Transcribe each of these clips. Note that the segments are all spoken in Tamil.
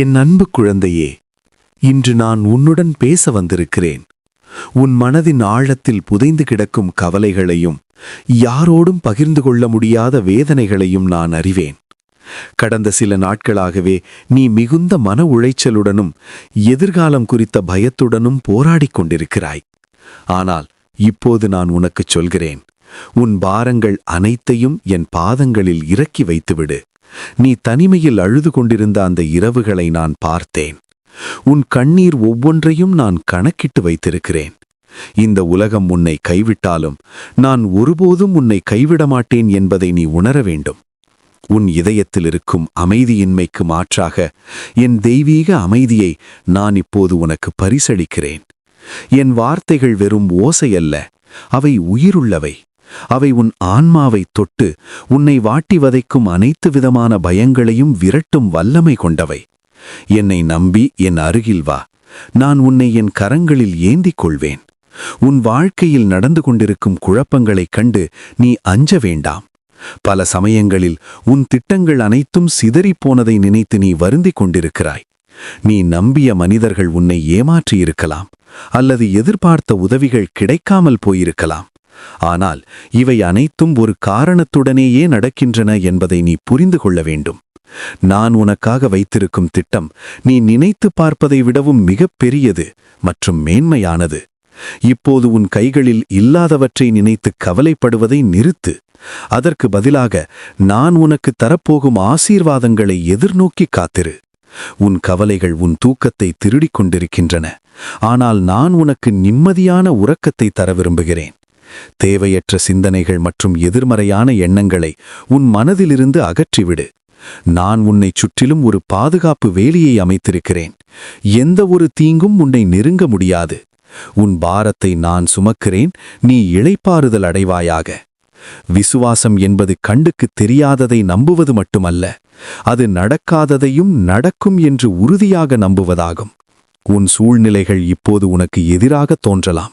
என் அன்பு குழந்தையே இன்று நான் உன்னுடன் பேச வந்திருக்கிறேன். உன் மனதின் ஆழத்தில் புதைந்து கிடக்கும் கவலைகளையும் யாரோடும் பகிர்ந்து கொள்ள முடியாத வேதனைகளையும் நான் அறிவேன். கடந்த சில நாட்களாகவே நீ மிகுந்த மன உளைச்சலுடனும் எதிர்காலம் குறித்த பயத்துடனும் போராடிக் கொண்டிருக்கிறாய். ஆனால் இப்போது நான் உனக்குச் சொல்கிறேன் உன் பாரங்கள் அனைத்தையும் என் பாதங்களில் இறக்கி வைத்துவிடு. நீ தனிமையில் அழுது கொண்டிருந்த அந்த இரவுகளை நான் பார்த்தேன். உன் கண்ணீர் ஒவ்வொன்றையும் நான் கணக்கிட்டு வைத்திருக்கிறேன். இந்த உலகம் உன்னை கைவிட்டாலும் நான் ஒருபோதும் உன்னை கைவிட மாட்டேன் என்பதை நீ உணர வேண்டும். உன் இதயத்தில் இருக்கும் அமைதியின்மைக்கு மாற்றாக என் தெய்வீக அமைதியை நான் இப்போது உனக்கு பரிசளிக்கிறேன். என் வார்த்தைகள் வெறும் ஓசையல்ல அவை உயிருள்ளவை. அவை உன் ஆன்மாவை தொட்டு உன்னை வாட்டி வதைக்கும் அனைத்து விதமான பயங்களையும் விரட்டும் வல்லமை கொண்டவை. என்னை நம்பி என் அருகில் வா. நான் உன்னை என் கரங்களில் ஏந்திக் கொள்வேன். உன் வாழ்க்கையில் நடந்து கொண்டிருக்கும் குழப்பங்களைக் கண்டு நீ அஞ்ச வேண்டாம். பல சமயங்களில் உன் திட்டங்கள் அனைத்தும் சிதறிப் போனதை நினைத்து நீ வருந்திக் கொண்டிருக்கிறாய். நீ நம்பிய மனிதர்கள் உன்னை ஏமாற்றியிருக்கலாம். அல்லது எதிர்பார்த்த உதவிகள் கிடைக்காமல் போயிருக்கலாம். ஆனால் இவை அனைத்தும் ஒரு காரணத்துடனேயே நடக்கின்றன என்பதை நீ புரிந்து கொள்ள வேண்டும். நான் உனக்காக வைத்திருக்கும் திட்டம் நீ நினைத்து பார்ப்பதை விடவும் மிகப் பெரியது மற்றும் மேன்மையானது. இப்போது உன் கைகளில் இல்லாதவற்றை நினைத்து கவலைப்படுவதை நிறுத்து. அதற்கு பதிலாக நான் உனக்கு தரப்போகும் ஆசீர்வாதங்களை எதிர்நோக்கி காத்திரு. உன் கவலைகள் உன் தூக்கத்தை திருடிக் கொண்டிருக்கின்றன. ஆனால் நான் உனக்கு நிம்மதியான உறக்கத்தை தர விரும்புகிறேன். தேவையற்ற சிந்தனைகள் மற்றும் எதிர்மறையான எண்ணங்களை உன் மனதிலிருந்து அகற்றிவிடு. நான் உன்னை சுற்றிலும் ஒரு பாதுகாப்பு வேலியை அமைத்திருக்கிறேன். எந்த ஒரு தீங்கும் உன்னை நெருங்க முடியாது. உன் பாரத்தை நான் சுமக்கிறேன் நீ இழைப்பாறுதல் அடைவாயாக. விசுவாசம் என்பது கண்டுக்கு தெரியாததை நம்புவது மட்டுமல்ல அது நடக்காததையும் நடக்கும் என்று உறுதியாக நம்புவதாகும். உன் சூழ்நிலைகள் இப்போது உனக்கு எதிராக தோன்றலாம்.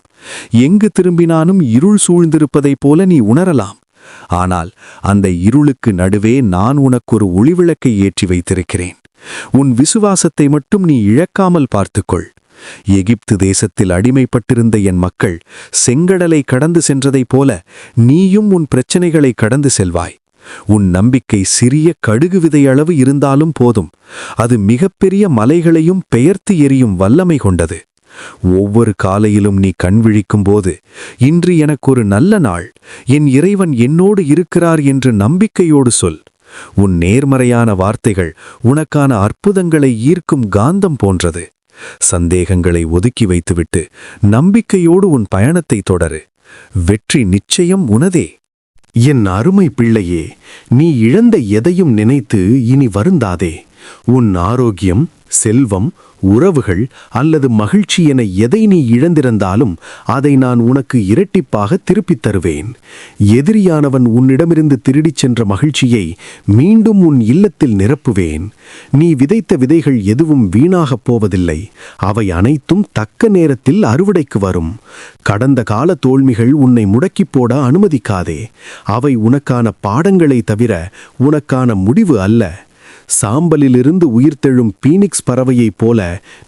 எங்கு திரும்பினாலும் இருள் சூழ்ந்திருப்பதைப் போல நீ உணரலாம். ஆனால் அந்த இருளுக்கு நடுவே நான் உனக்கொரு ஒளிவிளக்கை ஏற்றி வைத்திருக்கிறேன். உன் விசுவாசத்தை மட்டும் நீ இழக்காமல் பார்த்துக்கொள். எகிப்து தேசத்தில் அடிமைப்பட்டிருந்த என் மக்கள் செங்கடலை கடந்து சென்றதைப் போல நீயும் உன் பிரச்சனைகளை கடந்து செல்வாய். உன் நம்பிக்கை சிறிய கடுகு விதையளவு இருந்தாலும் போதும். அது மிகப்பெரிய மலைகளையும் பெயர்த்து எரியும் வல்லமை கொண்டது. ஒவ்வொரு காலையிலும் நீ கண் விழிக்கும்போது இன்று எனக்கொரு நல்ல நாள் என் இறைவன் என்னோடு இருக்கிறார் என்று நம்பிக்கையோடு சொல். உன் நேர்மறையான வார்த்தைகள் உனக்கான அற்புதங்களை ஈர்க்கும் காந்தம் போன்றது. சந்தேகங்களை ஒதுக்கி வைத்துவிட்டு நம்பிக்கையோடு உன் பயணத்தை தொடரு. வெற்றி நிச்சயம் உனதே. என் அருமை பிள்ளையே நீ இழந்த எதையும் நினைத்து இனி வருந்தாதே. உன் ஆரோக்கியம் செல்வம் உறவுகள் அல்லது மகிழ்ச்சி என எதை நீ இழந்திருந்தாலும் அதை நான் உனக்கு இரட்டிப்பாக திருப்பித் தருவேன். எதிரியானவன் உன்னிடமிருந்து திருடிச் சென்ற மகிழ்ச்சியை மீண்டும் உன் இல்லத்தில் நிரப்புவேன். நீ விதைத்த விதைகள் எதுவும் வீணாகப் போவதில்லை. அவை அனைத்தும் தக்க நேரத்தில் அறுவடைக்கு வரும். கடந்த கால தோல்மிகள் உன்னை முடக்கிப் போட அனுமதிக்காதே. அவை உனக்கான பாடங்களை தவிர உனக்கான முடிவு அல்ல. சாம்பலிலிருந்து உயிர்த்தெழும் பீனிக்ஸ் பறவையைப் போல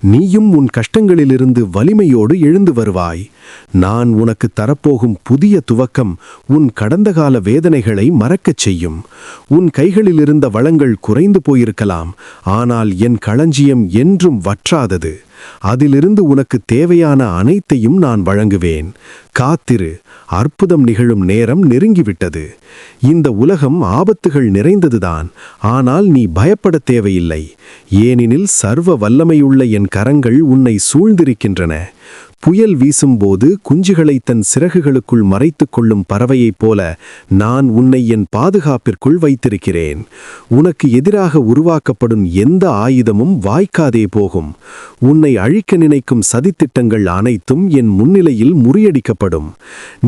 நீயும் உன் கஷ்டங்களிலிருந்து வலிமையோடு எழுந்து வருவாய். நான் உனக்கு தரப்போகும் புதிய துவக்கம் உன் கடந்த கால வேதனைகளை மறக்கச் செய்யும். உன் கைகளிலிருந்த வளங்கள் குறைந்து போயிருக்கலாம். ஆனால் என் களஞ்சியம் என்றும் வற்றாதது. அதிலிருந்து உனக்கு தேவையான அனைத்தையும் நான் வழங்குவேன். காத்திரு அற்புதம் நிகழும் நேரம் நெருங்கிவிட்டது. இந்த உலகம் ஆபத்துகள் நிறைந்ததுதான் ஆனால் நீ பயப்படத் தேவையில்லை. ஏனெனில் சர்வ வல்லமையுள்ள என் கரங்கள் உன்னை சூழ்ந்திருக்கின்றன. புயல் வீசும்போது குஞ்சுகளை தன் சிறகுகளுக்குள் மறைத்துக் கொள்ளும் பறவையைப் போல நான் உன்னை என் பாதுகாப்பிற்குள் வைத்திருக்கிறேன். உனக்கு எதிராக உருவாக்கப்படும் எந்த ஆயுதமும் வாய்க்காதே போகும். உன்னை அழிக்க நினைக்கும் சதித்திட்டங்கள் அனைத்தும் என் முன்னிலையில் முறியடிக்கப்படும்.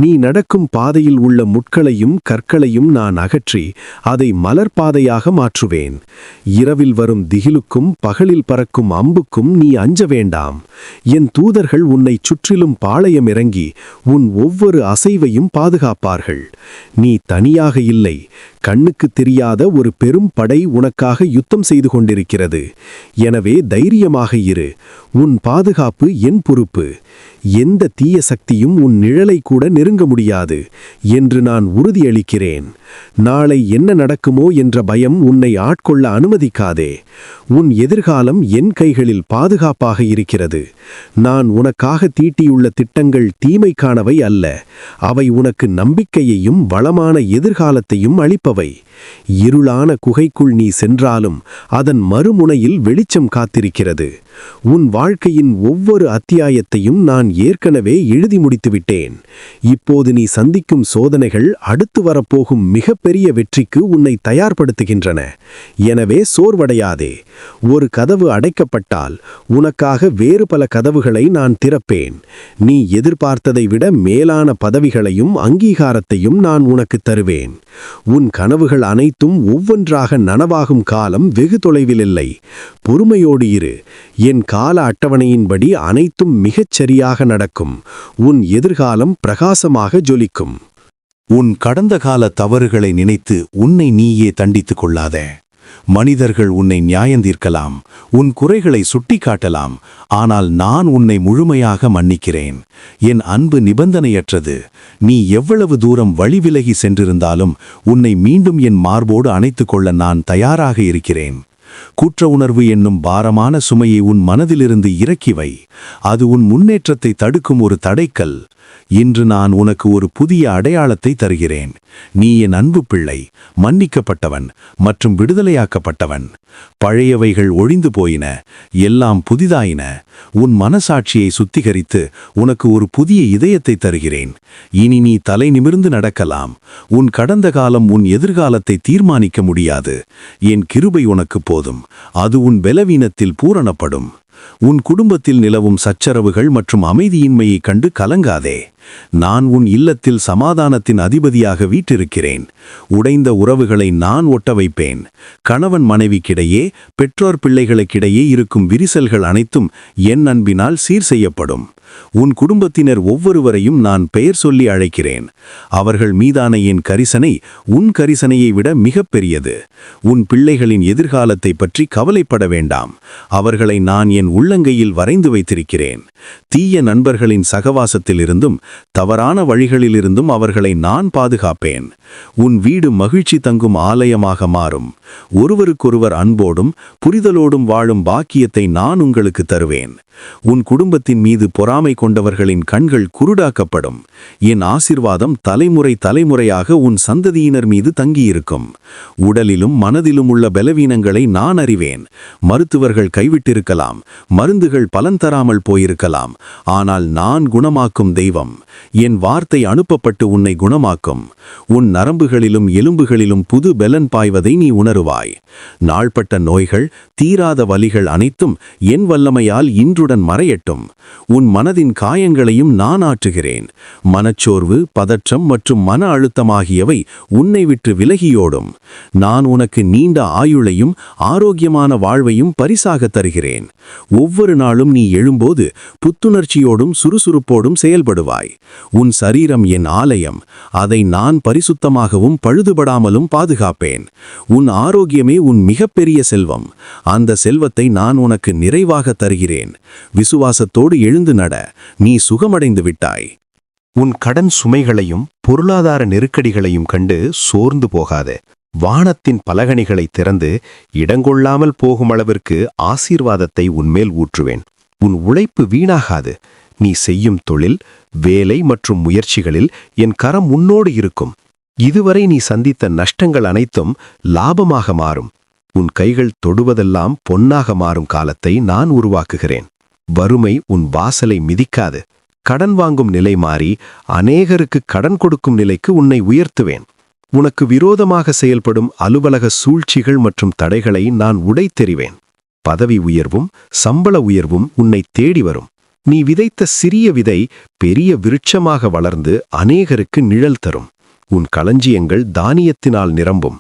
நீ நடக்கும் பாதையில் உள்ள முட்களையும் கற்களையும் நான் அகற்றி அதை மலர் பாதையாக மாற்றுவேன். இரவில் வரும் திகிலுக்கும் பகலில் பறக்கும் அம்புக்கும் நீ அஞ்ச வேண்டாம். என் தூதர்கள் உன்னை உன்னைச் சுற்றிலும் பாளையம் இறங்கி உன் ஒவ்வொரு அசைவையும் பாதுகாப்பார்கள். நீ தனியாக இல்லை கண்ணுக்கு தெரியாத ஒரு பெரும் படை உனக்காக யுத்தம் செய்து கொண்டிருக்கிறது. எனவே தைரியமாக இரு உன் பாதுகாப்பு என் பொறுப்பு. எந்த தீய சக்தியும் உன் நிழலை கூட நெருங்க முடியாது என்று நான் உறுதியளிக்கிறேன். நாளை என்ன நடக்குமோ என்ற பயம் உன்னை ஆட்கொள்ள அனுமதிக்காதே. உன் எதிர்காலம் என் கைகளில் பாதுகாப்பாக இருக்கிறது. நான் உனக்காக தீட்டியுள்ள திட்டங்கள் தீமைக்கானவை அல்ல. அவை உனக்கு நம்பிக்கையையும் வளமான எதிர்காலத்தையும் அளிப்பவை. இருளான குகைக்குள் நீ சென்றாலும் அதன் மறுமுனையில் வெளிச்சம் காத்திருக்கிறது. உன் வாழ்க்கையின் ஒவ்வொரு அத்தியாயத்தையும் நான் ஏற்கனவே எழுதி முடித்துவிட்டேன். இப்போது நீ சந்திக்கும் சோதனைகள் அடுத்து வரப்போகும் மிகப்பெரிய வெற்றிக்கு உன்னை தயார்படுத்துகின்றன. எனவே சோர்வடையாதே. ஒரு கதவு அடைக்கப்பட்டால் உனக்காக வேறு பல கதவுகளை நான் திறப்பேன். நீ எதிர்பார்த்ததை விட மேலான பதவிகளையும் அங்கீகாரத்தையும் நான் உனக்கு தருவேன். உன் கனவுகள் அனைத்தும் ஒவ்வொன்றாக நனவாகும் காலம் வெகு தொலைவில் இல்லை. பொறுமையோடு இரு. என் கால அட்டவணையின்படி அனைத்தும் மிகச் சரியாக நடக்கும். உன் எதிர்காலம் பிரகாசமாக ஜொலிக்கும். உன் கடந்த கால தவறுகளை நினைத்து உன்னை நீயே தண்டித்துக் கொள்ளாதே. மனிதர்கள் உன்னை நியாயந்தீர்க்கலாம் உன் குறைகளை சுட்டிக்காட்டலாம் ஆனால் நான் உன்னை முழுமையாக மன்னிக்கிறேன். என் அன்பு நிபந்தனையற்றது. நீ எவ்வளவு தூரம் வழிவிலகி சென்றிருந்தாலும் உன்னை மீண்டும் என் மார்போடு அணைத்து கொள்ள நான் தயாராக இருக்கிறேன். குற்ற உணர்வு என்னும் பாரமான சுமையை உன் மனதிலிருந்து இறக்கி வை. அது உன் முன்னேற்றத்தை தடுக்கும் ஒரு தடைக்கல். இன்று நான் உனக்கு ஒரு புதிய அடையாளத்தை தருகிறேன். நீ என் அன்பு பிள்ளை மன்னிக்கப்பட்டவன் மற்றும் விடுதலையாக்கப்பட்டவன். பழையவைகள் ஒழிந்து போயின எல்லாம் புதிதாயின. உன் மனசாட்சியை சுத்திகரித்து உனக்கு ஒரு புதிய இதயத்தை தருகிறேன். இனி நீ தலை நிமிர்ந்து நடக்கலாம். உன் கடந்த காலம் உன் எதிர்காலத்தை தீர்மானிக்க முடியாது. என் கிருபை உனக்கு போதும். அது உன் பலவீனத்தில் பூரணப்படும். உன் குடும்பத்தில் நிலவும் சச்சரவுகள் மற்றும் அமைதியின்மையைக் கண்டு கலங்காதே. நான் உன் இல்லத்தில் சமாதானத்தின் அதிபதியாக வீட்டிருக்கிறேன். உடைந்த உறவுகளை நான் ஒட்ட வைப்பேன் கணவன் மனைவிக்கிடையே பெற்றோர் பிள்ளைகளுக்கிடையே இருக்கும் விரிசல்கள் அனைத்தும் என் அன்பினால் சீர் செய்யப்படும். உன் குடும்பத்தினர் ஒவ்வொருவரையும் நான் பெயர் சொல்லி அழைக்கிறேன். அவர்கள் மீதான என் கரிசனை உன் கரிசனையை விட மிக பெரியது. உன் பிள்ளைகளின் எதிர்காலத்தை பற்றி கவலைப்பட வேண்டாம். அவர்களை நான் என் உள்ளங்கையில் வரைந்து வைத்திருக்கிறேன். தீய நண்பர்களின் சகவாசத்திலிருந்தும் தவறான வழிகளிலிருந்தும் அவர்களை நான் பாதுகாப்பேன். உன் வீடு மகிழ்ச்சி தங்கும் ஆலயமாக மாறும். ஒருவருக்கொருவர் அன்போடும் புரிதலோடும் வாழும் பாக்கியத்தை நான் உங்களுக்கு தருவேன். உன் குடும்பத்தின் மீது பொறாமை கொண்டவர்களின் கண்கள் குருடாக்கப்படும். என் ஆசிர்வாதம் தலைமுறை தலைமுறையாக உன் சந்ததியினர் மீது தங்கியிருக்கும். உடலிலும் மனதிலும் உள்ள பலவீனங்களை நான் அறிவேன். மருத்துவர்கள் கைவிட்டிருக்கலாம். மருந்துகள் பலன் தராமல் போயிருக்கலாம். ஆனால் நான் குணமாக்கும் தெய்வம். என் வார்த்தை அனுப்பப்பட்டு உன்னை குணமாக்கும். உன் நரம்புகளிலும் எலும்புகளிலும் புது பெலன் பாய்வதை நீ உணருவாய். நாள்பட்ட நோய்கள் தீராத வலிகள் அனைத்தும் என் வல்லமையால் இன்றுடன் மறையட்டும். உன் மனதின் காயங்களையும் நான் ஆற்றுகிறேன். மனச்சோர்வு பதற்றம் மற்றும் மன அழுத்தம் ஆகியவை உன்னை விட்டு விலகியோடும். நான் உனக்கு நீண்ட ஆயுளையும் ஆரோக்கியமான வாழ்வையும் பரிசாக தருகிறேன். ஒவ்வொரு நாளும் நீ எழும்போது புத்துணர்ச்சியோடும் சுறுசுறுப்போடும் செயல்படுவாய். உன் சரீரம் என் ஆலயம். அதை நான் பரிசுத்தமாகவும் பழுதுபடாமலும் பாதுகாப்பேன். உன் ஆரோக்கியமே உன் மிகப்பெரிய செல்வம். அந்த செல்வத்தை நான் உனக்கு நிறைவாக தருகிறேன். விசுவாசத்தோடு எழுந்து நட. நீ சுகமடைந்து விட்டாய். உன் கடன் சுமைகளையும் பொருளாதார நெருக்கடிகளையும் கண்டு சோர்ந்து போகாதே. வானத்தின் பலகணிகளை திறந்து இடங்கொள்ளாமல் போகும் அளவிற்கு ஆசீர்வாதத்தை உன்மேல் ஊற்றுவேன். உன் உழைப்பு வீணாகாது. நீ செய்யும் தொழில் வேலை மற்றும் முயற்சிகளில் என் கரம் உன்னோடு இருக்கும். இதுவரை நீ சந்தித்த நஷ்டங்கள் அனைத்தும் லாபமாக மாறும். உன் கைகள் தொடுவதெல்லாம் பொன்னாக மாறும் காலத்தை நான் உருவாக்குகிறேன். வறுமை உன் வாசலை மிதிக்காது. கடன் வாங்கும் நிலை மாறி அநேகருக்கு கடன் கொடுக்கும் நிலைக்கு உன்னை உயர்த்துவேன். உனக்கு விரோதமாக செயல்படும் அலுவலக சூழ்ச்சிகள் மற்றும் தடைகளை நான் உடைத்தெறிவேன். பதவி உயர்வும் சம்பள உயர்வும் உன்னை தேடி வரும். நீ விதைத்த சிறிய விதை பெரிய விருட்சமாக வளர்ந்து அநேகருக்கு நிழல் தரும். உன் களஞ்சியங்கள் தானியத்தினால் நிரம்பும்.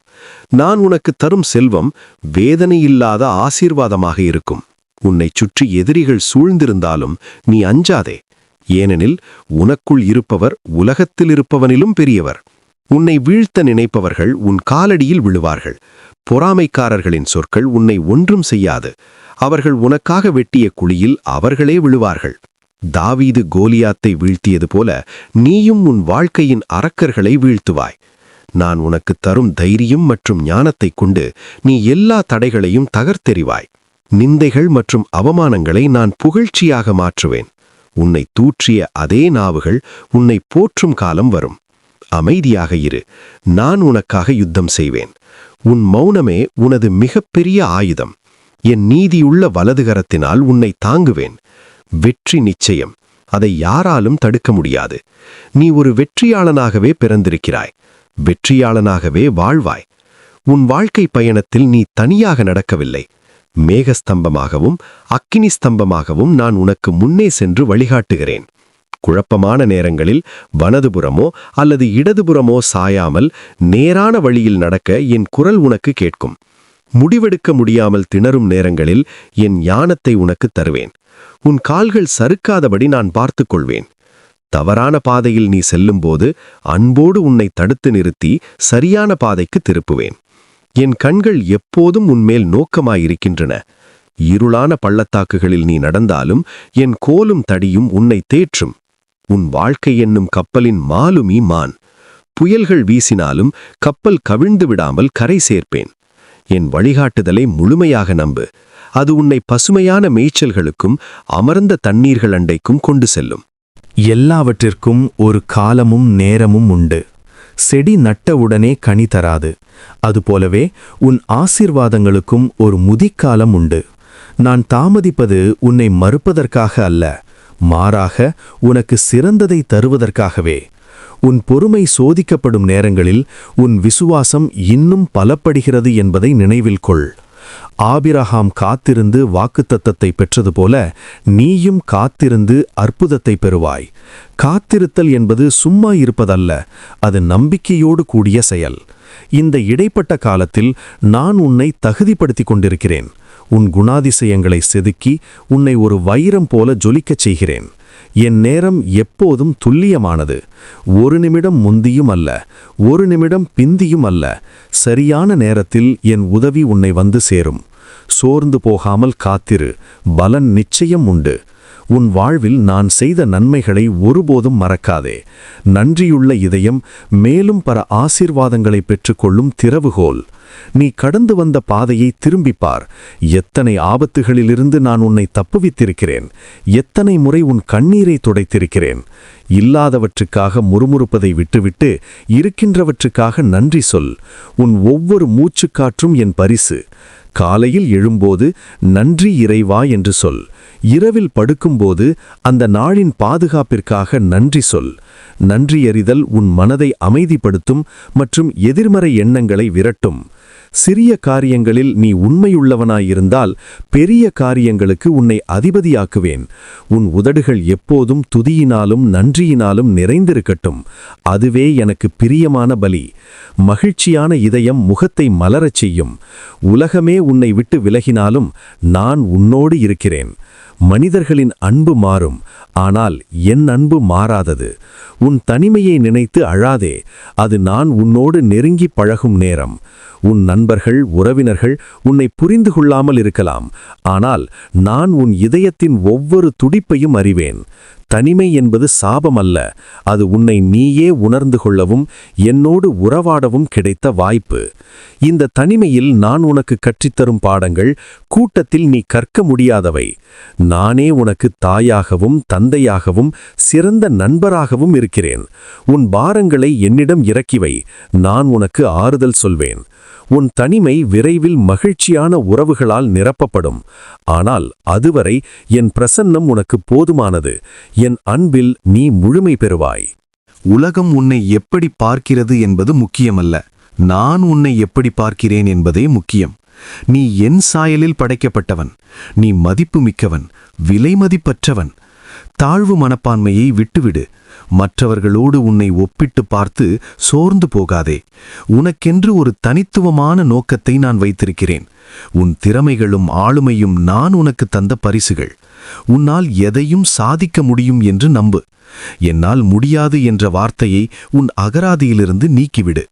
நான் உனக்கு தரும் செல்வம் வேதனையில்லாத ஆசீர்வாதமாக இருக்கும். உன்னை சுற்றி எதிரிகள் சூழ்ந்திருந்தாலும் நீ அஞ்சாதே. ஏனெனில் உனக்குள் இருப்பவர் உலகத்தில் இருப்பவனிலும் பெரியவர். உன்னை வீழ்த்த நினைப்பவர்கள் உன் காலடியில் விழுவார்கள். பொறாமைக்காரர்களின் சொற்கள் உன்னை ஒன்றும் செய்யாது. அவர்கள் உனக்காக வெட்டிய குழியில் அவர்களே விழுவார்கள். தாவீது கோலியாத்தை வீழ்த்தியது போல நீயும் உன் வாழ்க்கையின் அரக்கர்களை வீழ்த்துவாய். நான் உனக்கு தரும் தைரியம் மற்றும் ஞானத்தைக் கொண்டு நீ எல்லா தடைகளையும் தகர்த்தெறிவாய். நிந்தைகள் மற்றும் அவமானங்களை நான் புகழ்ச்சியாக மாற்றுவேன். உன்னை தூற்றிய அதே நாவுகள் உன்னை போற்றும் காலம் வரும். அமைதியாக இரு. நான் உனக்காக யுத்தம் செய்வேன். உன் மௌனமே உனது மிகப்பெரிய ஆயுதம். என் நீதியுள்ள வலதுகரத்தினால் உன்னை தாங்குவேன். வெற்றி நிச்சயம். அதை யாராலும் தடுக்க முடியாது. நீ ஒரு வெற்றியாளனாகவே பிறந்திருக்கிறாய். வெற்றியாளனாகவே வாழ்வாய். உன் வாழ்க்கை பயணத்தில் நீ தனியாக நடக்கவில்லை. மேகஸ்தம்பமாகவும் அக்கினி ஸ்தம்பமாகவும் நான் உனக்கு முன்னே சென்று வழிகாட்டுகிறேன். குழப்பமான நேரங்களில் வனதுபுறமோ அல்லது இடதுபுறமோ சாயாமல் நேரான வழியில் நடக்க என் குரல் உனக்கு கேட்கும். முடிவெடுக்க முடியாமல் திணறும் நேரங்களில் என் ஞானத்தை உனக்கு தருவேன். உன் கால்கள் சறுக்காதபடி நான் பார்த்துக் கொள்வேன் தவறான பாதையில் நீ செல்லும்போது அன்போடு உன்னை தடுத்து நிறுத்தி சரியான பாதைக்கு திருப்புவேன். என் கண்கள் எப்போதும் உன்மேல் நோக்கமாயிருக்கின்றன. இருளான பள்ளத்தாக்குகளில் நீ நடந்தாலும் என் கோலும் தடியும் உன்னை தேற்றும். உன் வாழ்க்கை என்னும் கப்பலின் மாலுமி மான் புயல்கள் வீசினாலும் கப்பல் கவிழ்ந்து விடாமல் கரை சேர்ப்பேன். என் வழிகாட்டுதலை முழுமையாக நம்பு. அது உன்னை பசுமையான மேய்ச்சல்களுக்கும் அமர்ந்த தண்ணீர்கள் அண்டைக்கும் கொண்டு செல்லும். எல்லாவற்றிற்கும் ஒரு காலமும் நேரமும் உண்டு. செடி நட்டவுடனே கனி தராது. அதுபோலவே உன் ஆசீர்வாதங்களுக்கும் ஒரு முதிக்காலம் உண்டு. நான் தாமதிப்பது உன்னை மறுப்பதற்காக அல்ல மாறாக உனக்கு சிறந்ததை தருவதற்காகவே. உன் பொறுமை சோதிக்கப்படும் நேரங்களில் உன் விசுவாசம் இன்னும் பலப்படுகிறது என்பதை நினைவில் கொள். ஆபிரகாம் காத்திருந்து வாக்குத்தத்தத்தை பெற்றது போல நீயும் காத்திருந்து அற்புதத்தை பெறுவாய். காத்திருத்தல் என்பது சும்மா இருப்பதல்ல அது நம்பிக்கையோடு கூடிய செயல். இந்த இடைப்பட்ட காலத்தில் நான் உன்னை தகுதிப்படுத்திக் கொண்டிருக்கிறேன். உன் குணாதிசயங்களை செதுக்கி உன்னை ஒரு வைரம் போல ஜொலிக்கச் செய்கிறேன். என் நேரம் எப்போதும் துல்லியமானது. ஒரு நிமிடம் முந்தியும் அல்ல ஒரு நிமிடம் பிந்தியும் அல்ல. சரியான நேரத்தில் என் உதவி உன்னை வந்து சேரும். சோர்ந்து போகாமல் காத்திரு பலன் நிச்சயம் உண்டு. உன் வாழ்வில் நான் செய்த நன்மைகளை ஒருபோதும் மறக்காதே. நன்றியுள்ள இதயம் மேலும் பல ஆசீர்வாதங்களை பெற்றுக்கொள்ளும் திறவுகோல். நீ கடந்து வந்த பாதையை திரும்பிப்பார் எத்தனை ஆபத்துகளிலிருந்து நான் உன்னை தப்புவித்திருக்கிறேன். எத்தனை முறை உன் கண்ணீரை துடைத்திருக்கிறேன். இல்லாதவற்றுக்காக முறுமுறுப்பதை விட்டுவிட்டு இருக்கின்றவற்றுக்காக நன்றி சொல். உன் ஒவ்வொரு மூச்சுக்காற்றும் என் பரிசு. காலையில் எழும்போது நன்றி இறைவா என்று சொல். இரவில் படுக்கும்போது அந்த நாளின் பாதுகாப்பிற்காக நன்றி சொல். நன்றியறிதல் உன் மனதை அமைதிப்படுத்தும் மற்றும் எதிர்மறை எண்ணங்களை விரட்டும். சிறிய காரியங்களில் நீ உண்மையுள்ளவனாயிருந்தால் பெரிய காரியங்களுக்கு உன்னை அதிபதியாக்குவேன். உன் உதடுகள் எப்போதும் துதியினாலும் நன்றியினாலும் நிறைந்திருக்கட்டும். அதுவே எனக்கு பிரியமான பலி. மகிழ்ச்சியான இதயம் முகத்தை மலரச் செய்யும். உலகமே உன்னை விட்டு விலகினாலும் நான் உன்னோடு இருக்கிறேன். மனிதர்களின் அன்பு மாறும். ஆனால் என் அன்பு மாறாதது. உன் தனிமையை நினைத்து அழாதே. அது நான் உன்னோடு நெருங்கி பழகும் நேரம். உன் நண்பர்கள் உறவினர்கள் உன்னை புரிந்து கொள்ளாமல் இருக்கலாம். ஆனால் நான் உன் இதயத்தின் ஒவ்வொரு துடிப்பையும் அறிவேன். தனிமை என்பது சாபம் அல்ல அது உன்னை நீயே உணர்ந்து கொள்ளவும் என்னோடு உறவாடவும் கிடைத்த வாய்ப்பு. இந்த தனிமையில் நான் உனக்கு கற்றித்தரும் பாடங்கள் கூட்டத்தில் நீ கற்க முடியாதவை. நானே உனக்கு தாயாகவும் தந்தையாகவும் சிறந்த நண்பராகவும் இருக்கிறேன். உன் பாரங்களை என்னிடம் இறக்கிவை. நான் உனக்கு ஆறுதல் சொல்வேன். உன் தனிமை விரைவில் மகிழ்ச்சியான உறவுகளால் நிரப்பப்படும். ஆனால் அதுவரை என் பிரசன்னம் உனக்கு போதுமானது. என் அன்பில் நீ முழுமை பெறுவாய். உலகம் உன்னை எப்படி பார்க்கிறது என்பது முக்கியமல்ல. நான் உன்னை எப்படி பார்க்கிறேன் என்பதே முக்கியம். நீ என் சாயலில் படைக்கப்பட்டவன். நீ மதிப்புமிக்கவன். விலைமதிப்பற்றவன். தாழ்வு மனப்பான்மையை விட்டுவிடு. மற்றவர்களோடு உன்னை ஒப்பிட்டு பார்த்து சோர்ந்து போகாதே. உனக்கென்று ஒரு தனித்துவமான நோக்கத்தை நான் வைத்திருக்கிறேன். உன் திறமைகளும் ஆளுமையும் நான் உனக்கு தந்த பரிசுகள். உன்னால் எதையும் சாதிக்க முடியும் என்று நம்பு. என்னால் முடியாது என்ற வார்த்தையை உன் அகராதியிலிருந்து நீக்கிவிடு.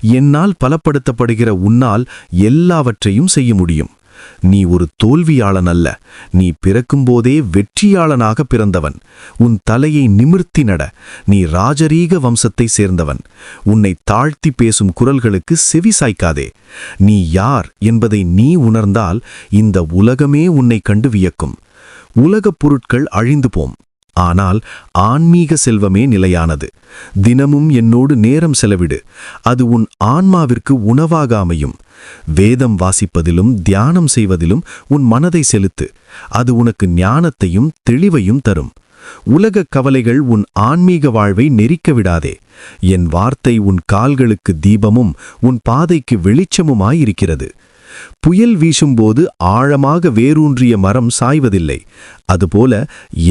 என்னால் பலப்படுத்தப்படுகிற உன்னால் எல்லாவற்றையும் செய்ய முடியும். நீ ஒரு தோல்வியாளன் அல்ல நீ பிறக்கும்போதே வெற்றியாளனாக பிறந்தவன். உன் தலையை நிமிர்த்தி நட. நீ ராஜரீக வம்சத்தை சேர்ந்தவன். உன்னை தாழ்த்தி பேசும் குரல்களுக்கு செவி சாய்க்காதே. நீ யார் என்பதை நீ உணர்ந்தால் இந்த உலகமே உன்னை கண்டு வியக்கும். உலகப் பொருட்கள் அழிந்து போம். ஆனால் ஆன்மீக செல்வமே நிலையானது. தினமும் என்னோடு நேரம் செலவிடு. அது உன் ஆன்மாவிற்கு உணவாக அமையும் வேதம் வாசிப்பதிலும் தியானம் செய்வதிலும் உன் மனதை செலுத்து. அது உனக்கு ஞானத்தையும் தெளிவையும் தரும். உலகக் கவலைகள் உன் ஆன்மீக வாழ்வை நெரிக்க விடாதே. என் வார்த்தை உன் கால்களுக்கு தீபமும் உன் பாதைக்கு வெளிச்சமுமாயிருக்கிறது புயல் வீசும்போது ஆழமாக வேரூன்றிய மரம் சாய்வதில்லை. அதுபோல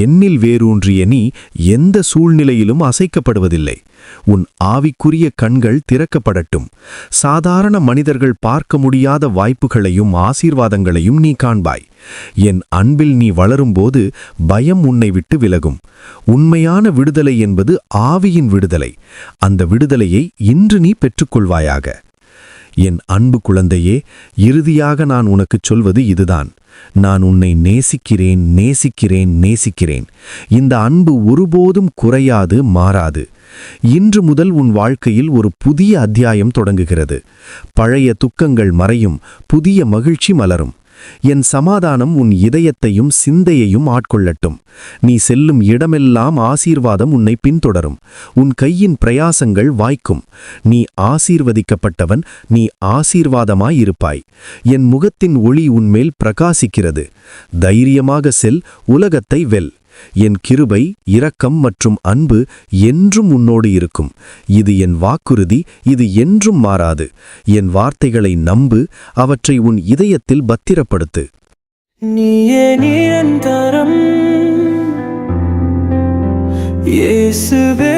எண்ணில் வேரூன்றிய நீ எந்த சூழ்நிலையிலும் அசைக்கப்படுவதில்லை. உன் ஆவிக்குரிய கண்கள் திறக்கப்படட்டும். சாதாரண மனிதர்கள் பார்க்க முடியாத வாய்ப்புகளையும் ஆசீர்வாதங்களையும் நீ காண்பாய். என் அன்பில் நீ வளரும்போது பயம் உன்னை விட்டு விலகும். உண்மையான விடுதலை என்பது ஆவியின் விடுதலை. அந்த விடுதலையை இன்று நீ பெற்றுக்கொள்வாயாக. என் அன்பு குழந்தையே இறுதியாக நான் உனக்குச் சொல்வது இதுதான். நான் உன்னை நேசிக்கிறேன் நேசிக்கிறேன் நேசிக்கிறேன். இந்த அன்பு ஒருபோதும் குறையாது மாறாது. இன்று முதல் உன் வாழ்க்கையில் ஒரு புதிய அத்தியாயம் தொடங்குகிறது. பழைய துக்கங்கள் மறையும் புதிய மகிழ்ச்சி மலரும். என் சமாதானம் உன் இதயத்தையும் சிந்தையையும் ஆட்கொள்ளட்டும். நீ செல்லும் இடமெல்லாம் ஆசீர்வாதம் உன்னை பின்தொடரும். உன் கையின் பிரயாசங்கள் வாய்க்கும். நீ ஆசீர்வதிக்கப்பட்டவன் நீ ஆசீர்வாதமாயிருப்பாய் என் முகத்தின் ஒளி உன்மேல் பிரகாசிக்கிறது. தைரியமாக செல் உலகத்தை வெல். என் கிருபை இரக்கம் மற்றும் அன்பு என்றும் உன்னோடு இருக்கும். இது என் வாக்குறுதி இது என்றும் மாறாது. என் வார்த்தைகளை நம்பு அவற்றை உன் இதயத்தில் பத்திரப்படுத்து. நீயே நிரந்தரம். இயேசுவே